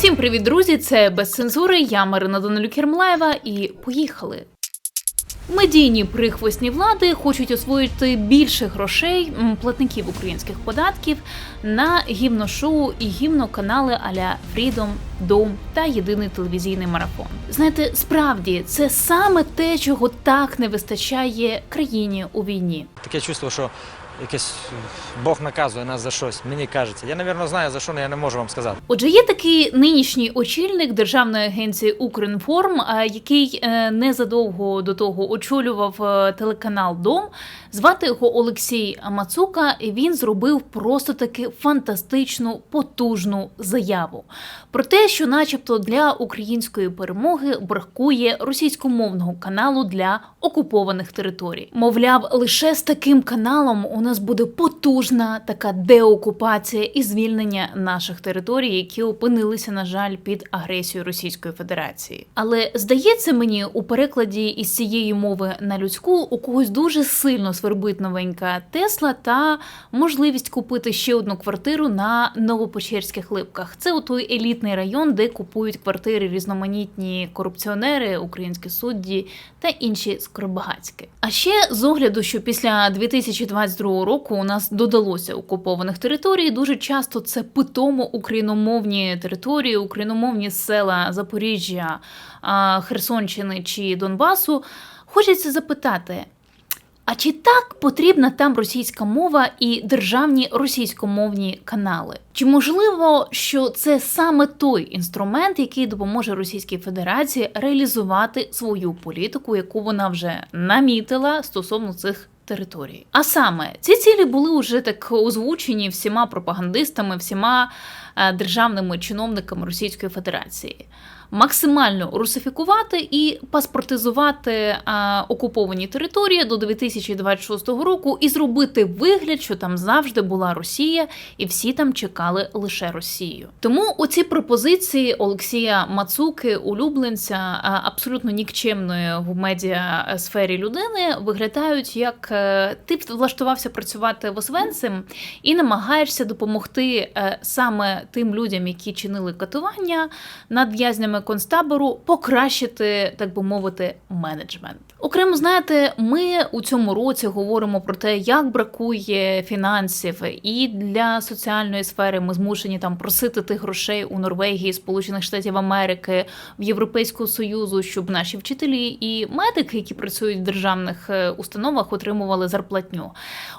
Всім привіт, друзі! Це без цензури. Я Марина Данилюк Кермлаєва і поїхали. Медійні прихвостні влади хочуть освоїти більше грошей платників українських податків на гімношоу і гімноканали аля Freedom, Дом та єдиний телевізійний марафон. Знаєте, справді це саме те, чого так не вистачає країні у війні. Таке чувство, що якесь Бог наказує нас за щось, мені кажеться. Я, напевно, знаю за що, але я не можу вам сказати. Отже, є такий нинішній очільник державної агенції Укрінформ, е, який е, незадовго до того очолював е, телеканал Дом. Звати його Олексій Мацука, і він зробив просто таки фантастичну потужну заяву про те, що, начебто, для української перемоги бракує російськомовного каналу для окупованих територій. Мовляв, лише з таким каналом у нас буде потужна така деокупація і звільнення наших територій, які опинилися, на жаль, під агресією Російської Федерації. Але здається мені, у перекладі із цієї мови на людську у когось дуже сильно свербить новенька Тесла та можливість купити ще одну квартиру на Новопечерських липках. Це у той елітний район, де купують квартири різноманітні корупціонери, українські судді та інші скоробагацьки. А ще з огляду, що після 2022 року у нас додалося окупованих територій, дуже часто це питомо україномовні території, україномовні села Запоріжжя, Херсонщини чи Донбасу. Хочеться запитати. А чи так потрібна там російська мова і державні російськомовні канали? Чи можливо, що це саме той інструмент, який допоможе Російській Федерації реалізувати свою політику, яку вона вже намітила стосовно цих територій? А саме ці цілі були вже так озвучені всіма пропагандистами, всіма е, державними чиновниками Російської Федерації. Максимально русифікувати і паспортизувати а, окуповані території до 2026 року і зробити вигляд, що там завжди була Росія, і всі там чекали лише Росію. Тому оці пропозиції Олексія Мацуки, улюбленця абсолютно нікчемної в медіа сфері людини, виглядають як е, ти влаштувався працювати в Освенцим і намагаєшся допомогти е, саме тим людям, які чинили катування над в'язнями концтабору, покращити, так би мовити, менеджмент. Окремо, знаєте, ми у цьому році говоримо про те, як бракує фінансів, і для соціальної сфери ми змушені там просити тих грошей у Норвегії, Сполучених Штатів Америки, в Європейського Союзу, щоб наші вчителі і медики, які працюють в державних е, установах, отримували зарплатню.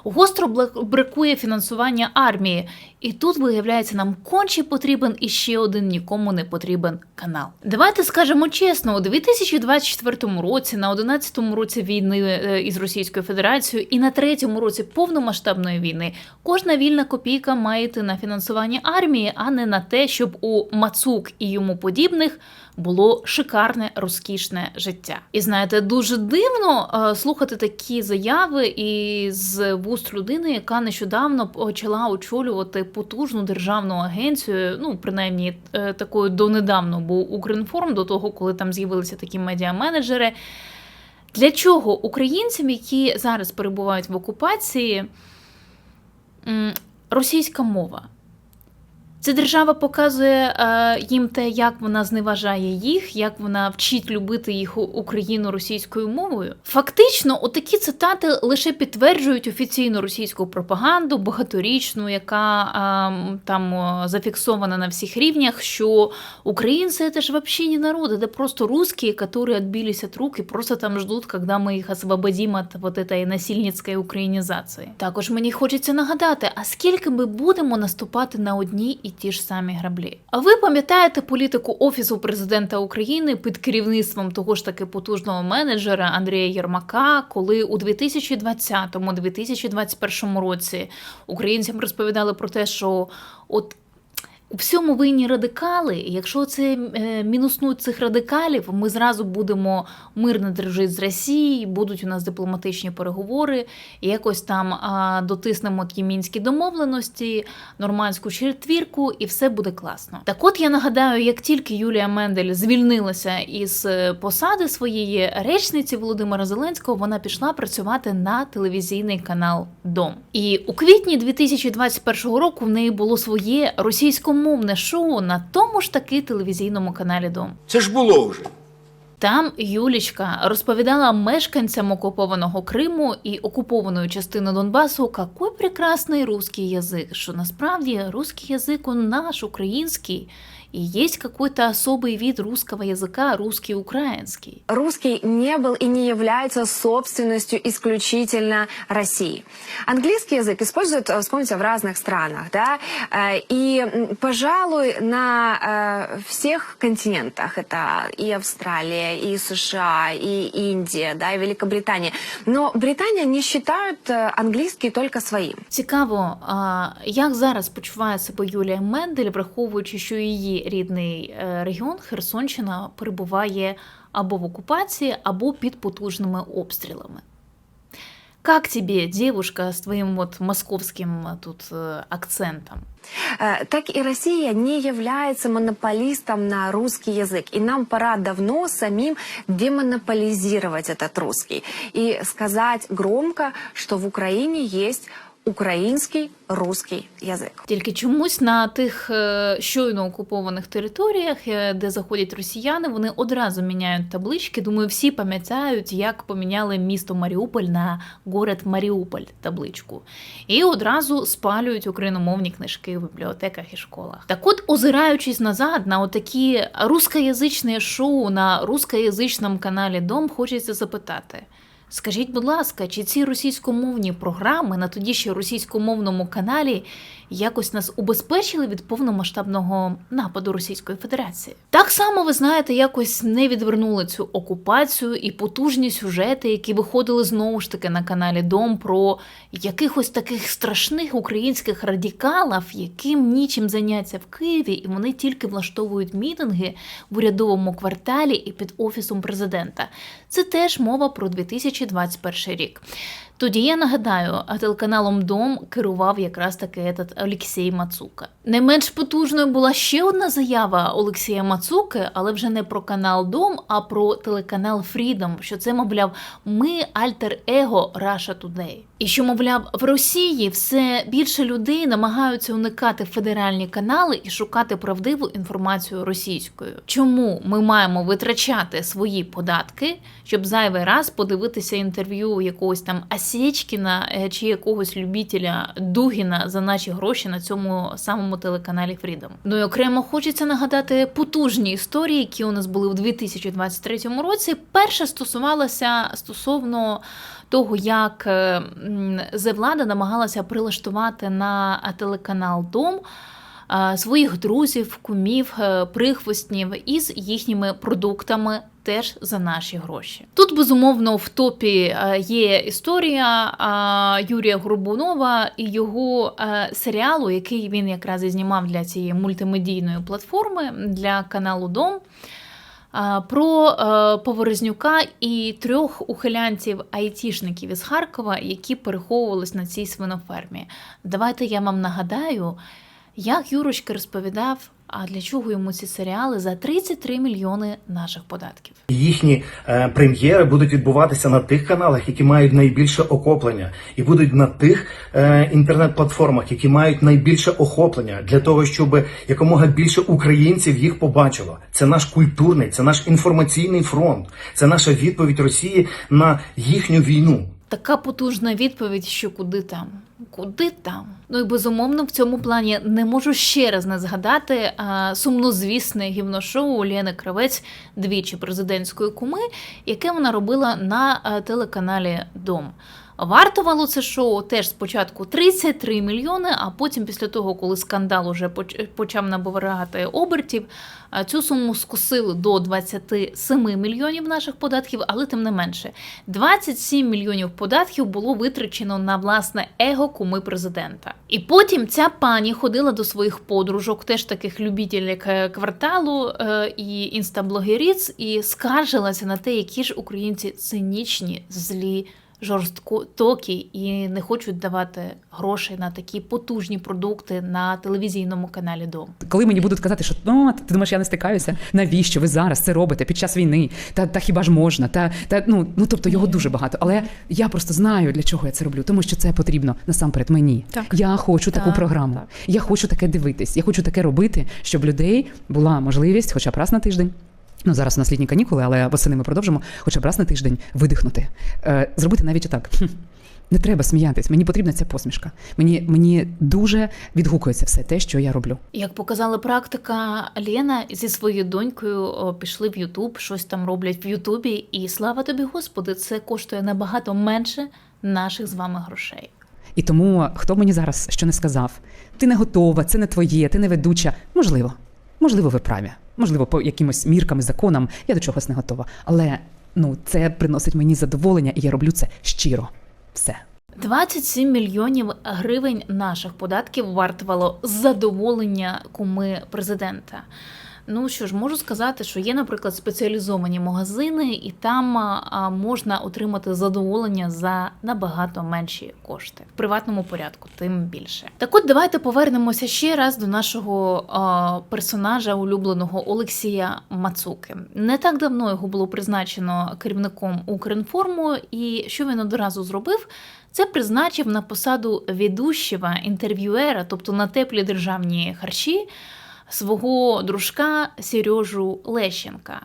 Гостро бракує фінансування армії, і тут виявляється, нам конче потрібен іще один нікому не потрібен канал. Давайте скажемо чесно, у 2024 році, на 11-му році війни е, із Російською Федерацією і на третьому році повномасштабної війни кожна вільна копійка має йти на фінансування армії, а не на те, щоб у Мацук і йому подібних було шикарне розкішне життя. І знаєте, дуже дивно е, слухати такі заяви із вуст людини, яка нещодавно почала очолювати потужну державну агенцію. Ну, принаймні, е, такою донедавно був Укрінформ, до того, коли там з'явилися такі медіаменеджери. Для чого українцям, які зараз перебувають в окупації, російська мова? Ця держава показує е, їм те, як вона зневажає їх, як вона вчить любити їх у- Україну російською мовою. Фактично, отакі цитати лише підтверджують офіційну російську пропаганду, багаторічну, яка е, там е, зафіксована на всіх рівнях, що українці це ж вообще не народ, это просто русские, которые отбились от рук и просто там ждут, когда ми їх освободим от вот этой насильницької українізації. Також мені хочеться нагадати, а скільки ми будемо наступати на одні і ті ж самі граблі? А ви пам'ятаєте політику Офісу президента України під керівництвом того ж таки потужного менеджера Андрія Єрмака, коли у 2020-2021 році українцям розповідали про те, що от у всьому винні радикали. Якщо це е, мінуснуть цих радикалів, ми зразу будемо мирно дружити з Росією, будуть у нас дипломатичні переговори, якось там дотиснемо ті мінські домовленості, нормандську четвірку, і все буде класно. Так от я нагадаю, як тільки Юлія Мендель звільнилася із е, посади своєї речниці Володимира Зеленського, вона пішла працювати на телевізійний канал Дом. І у квітні 2021 року в неї було своє російськомовне україномовне шоу на тому ж таки телевізійному каналі Дом. Це ж було вже. Там Юлічка розповідала мешканцям окупованого Криму і окупованої частини Донбасу, какой прекрасний русський язик, що насправді русський язик у наш, український, і є какой-то особый вид русского языка, русский украинский. русский не был и не является собственностью исключительно России. Английский язык используют, э, вспомните, в разных странах, да, Э, и, м, пожалуй, на э, всех континентах, это и Австралия, и США, и Индия, да, и Великобритания. Но Британия не считают э, английский только своим. Цікаво, а як зараз почуває себе Юлія Мендель, враховуючи, що її рідний е, регіон Херсонщина перебуває або в окупації, або під потужними обстрілами. Как тебе, девушка, с твоим вот московским э, тут э, акцентом? Э, так и Россия не является монополистом на русский язык. И нам пора давно самим демонополизировать этот русский. И сказать громко, что в Украине есть украинский русский язык. Тільки чомусь на тих е, щойно окупованих територіях, е, де заходять росіяни, вони одразу міняють таблички. Думаю, всі пам'ятають, як поміняли місто Маріуполь на город Маріуполь табличку, і одразу спалюють україномовні книжки в бібліотеках і школах. Так от, озираючись назад на отакі рускоязичне шоу на рускоязичному каналі Дом, хочеться запитати. Скажіть, будь ласка, чи ці російськомовні програми на тоді ще російськомовному каналі якось нас убезпечили від повномасштабного нападу Російської Федерації? Так само, ви знаєте, якось не відвернули цю окупацію і потужні сюжети, які виходили знову ж таки на каналі Дом про якихось таких страшних українських радикалів, яким нічим заняться в Києві, і вони тільки влаштовують мітинги в урядовому кварталі і під офісом президента. Це теж мова про 2021 рік. Тоді я нагадаю, а телеканалом Дом керував якраз таки этот Олексій Мацука. Не менш потужною була ще одна заява Олексія Мацуки, але вже не про канал Дом, а про телеканал Freedom, що це, мовляв, ми альтер-его Russia Today. І що, мовляв, в Росії все більше людей намагаються уникати федеральні канали і шукати правдиву інформацію російською. Чому ми маємо витрачати свої податки, щоб зайвий раз подивитися інтерв'ю якогось там Асєчкіна е, чи якогось любителя Дугіна за наші гроші на цьому самому телеканалі Freedom? Ну і окремо хочеться нагадати потужні історії, які у нас були в 2023 році. Перша стосувалася стосовно того, як е, Зевлада намагалася прилаштувати на телеканал Дом е, своїх друзів, кумів, е, прихвостнів із їхніми продуктами. Теж за наші гроші. Тут безумовно в топі є історія Юрія Горбунова і його серіалу, який він якраз і знімав для цієї мультимедійної платформи для каналу Дом. Про е, Поворознюка і трьох ухилянців айтішників із Харкова, які переховувались на цій свинофермі. Давайте я вам нагадаю, як Юрочка розповідав, а для чого йому ці серіали за 33 мільйони наших податків. Їхні е, прем'єри будуть відбуватися на тих каналах, які мають найбільше охоплення, і будуть на тих е, інтернет-платформах, які мають найбільше охоплення, для того, щоб якомога більше українців їх побачило. Це наш культурний, це наш інформаційний фронт, це наша відповідь Росії на їхню війну. Така потужна відповідь, що куди там? Куди там? Ну і безумовно в цьому плані не можу ще раз не згадати а, сумнозвісне гівношоу Олєни Кравець двічі президентської куми, яке вона робила на а, телеканалі Дом. Вартувало це шоу теж спочатку 33 мільйони, а потім, після того, коли скандал уже поч- почав набирати обертів, а, цю суму скосили до 27 мільйонів наших податків, але тим не менше, 27 мільйонів податків було витрачено на власне его куми президента. І потім ця пані ходила до своїх подружок, теж таких любітелів е, кварталу е, і інстаблогеріць, і скаржилася на те, які ж українці цинічні, злі жорстокі і не хочуть давати грошей на такі потужні продукти на телевізійному каналі Дом. Коли мені будуть казати, що ну, ти думаєш, я не стикаюся, навіщо ви зараз це робите під час війни? Та, та хіба ж можна? Та, та ну, ну тобто його дуже багато. Але я просто знаю, для чого я це роблю, тому що це потрібно насамперед мені. Так. Я хочу таку програму. так. Я хочу таке дивитись. Я хочу таке робити, щоб людей була можливість, хоча б раз на тиждень. Ну, зараз у нас літні канікули, але восени ми продовжимо, хоча б раз на тиждень видихнути. Е, зробити навіть отак. Не треба сміятись, мені потрібна ця посмішка. Мені, мені дуже відгукується все те, що я роблю. Як показала практика, Лена зі своєю донькою пішли в Ютуб, щось там роблять в Ютубі, і слава тобі, Господи, це коштує набагато менше наших з вами грошей. І тому хто мені зараз що не сказав, ти не готова, це не твоє, ти не ведуча. Можливо, можливо, ви праві. Можливо, по якимось міркам законам я до чогось не готова. Але ну це приносить мені задоволення, і я роблю це щиро. Все. 27 мільйонів гривень наших податків вартувало задоволення куми президента. Ну що ж, можу сказати, що є, наприклад, спеціалізовані магазини, і там можна отримати задоволення за набагато менші кошти в приватному порядку, тим більше. Так от давайте повернемося ще раз до нашого персонажа улюбленого Олексія Мацуки. Не так давно його було призначено керівником Укрінформу, і що він одразу зробив? Це призначив на посаду ведущого інтерв'юера, тобто на теплі державні харчі, свого дружка Сережу Лещенка.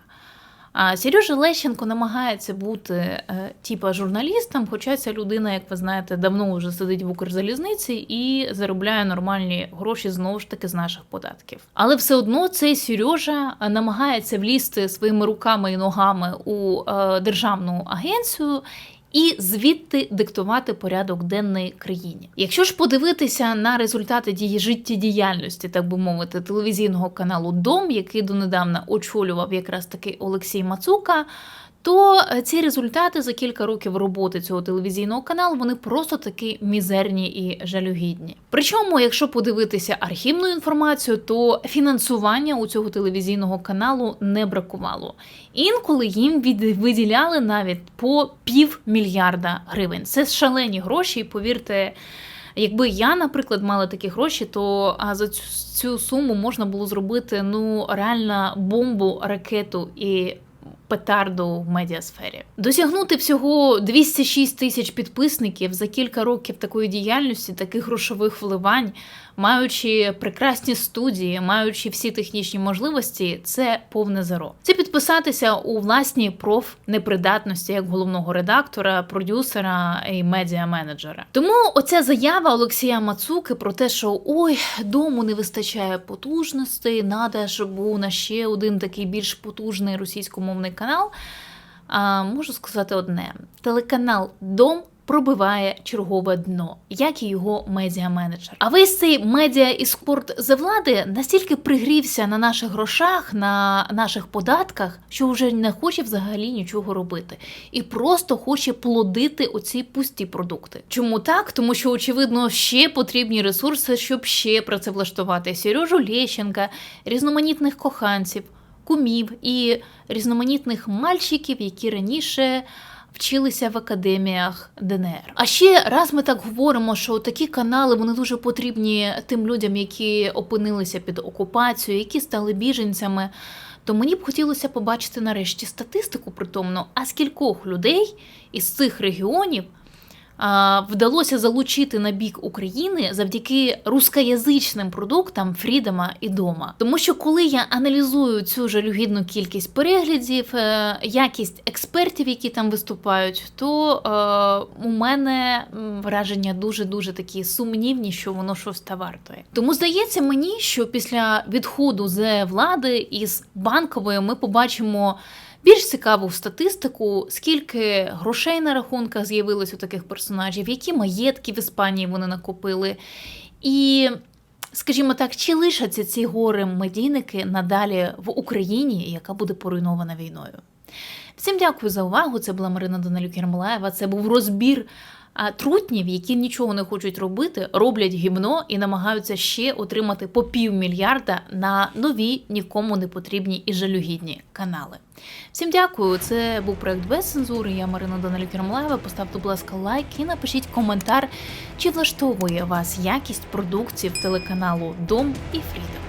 А Сережа Лещенко намагається бути е, типа журналістом, хоча ця людина, як ви знаєте, давно вже сидить в Укрзалізниці і заробляє нормальні гроші знову ж таки з наших податків. Але все одно цей Сережа е, намагається влізти своїми руками і ногами у е, державну агенцію. І звідти диктувати порядок денний країні. Якщо ж подивитися на результати дії життєдіяльності, так би мовити, телевізійного каналу Дом, який донедавна очолював якраз таки Олексій Мацука. То е, ці результати за кілька років роботи цього телевізійного каналу вони просто таки мізерні і жалюгідні. Причому, якщо подивитися архівну інформацію, то фінансування у цього телевізійного каналу не бракувало. Інколи їм виділяли навіть по півмільярда гривень. Це шалені гроші, і повірте. Якби я, наприклад, мала такі гроші, то за цю, цю суму можна було зробити ну реально бомбу, ракету і петарду в медіасфері. Досягнути всього 206 тисяч підписників за кілька років такої діяльності, таких грошових вливань, маючи прекрасні студії, маючи всі технічні можливості, це повне зеро. Це підписатися у власній профнепридатності як головного редактора, продюсера і медіа-менеджера. Тому оця заява Олексія Мацуки про те, що ой, дому не вистачає потужностей, надо, щоб був у нас ще один такий більш потужний російськомовний канал. А, можу сказати одне: телеканал Дом. Пробиває чергове дно, як і його медіа-менеджер. А весь цей медіа і спорт за влади настільки пригрівся на наших грошах, на наших податках, що вже не хоче взагалі нічого робити, і просто хоче плодити оці пусті продукти. Чому так? Тому що очевидно ще потрібні ресурси, щоб ще працевлаштувати Сережу Лещенка, різноманітних коханців, кумів і різноманітних мальчиків, які раніше вчилися в академіях ДНР. А ще раз ми так говоримо, що такі канали вони дуже потрібні тим людям, які опинилися під окупацією, які стали біженцями. То мені б хотілося побачити нарешті статистику притомно, а скількох людей із цих регіонів вдалося залучити на бік України завдяки рускоязичним продуктам Фрідома і Дома. Тому що коли я аналізую цю жалюгідну кількість переглядів, е, якість експертів, які там виступають, то е, у мене враження дуже дуже такі сумнівні, що воно щось та вартує. Тому здається мені, що після відходу з влади із банкової ми побачимо. Більш цікаву статистику, скільки грошей на рахунках з'явилось у таких персонажів, які маєтки в Іспанії вони накопили. І, скажімо так, чи лишаться ці гори медійники надалі в Україні, яка буде поруйнована війною? Всім дякую за увагу. Це була Марина Данилюк Єрмолаєва. Це був розбір А трутнів, які нічого не хочуть робити, роблять гімно і намагаються ще отримати по півмільярда на нові, нікому не потрібні і жалюгідні канали. Всім дякую. Це був проект без цензури. Я Марина Данилюк Єрмолаєва. Поставте, будь ласка, лайк і напишіть коментар, чи влаштовує вас якість продукції телеканалу Дом і Фрідом.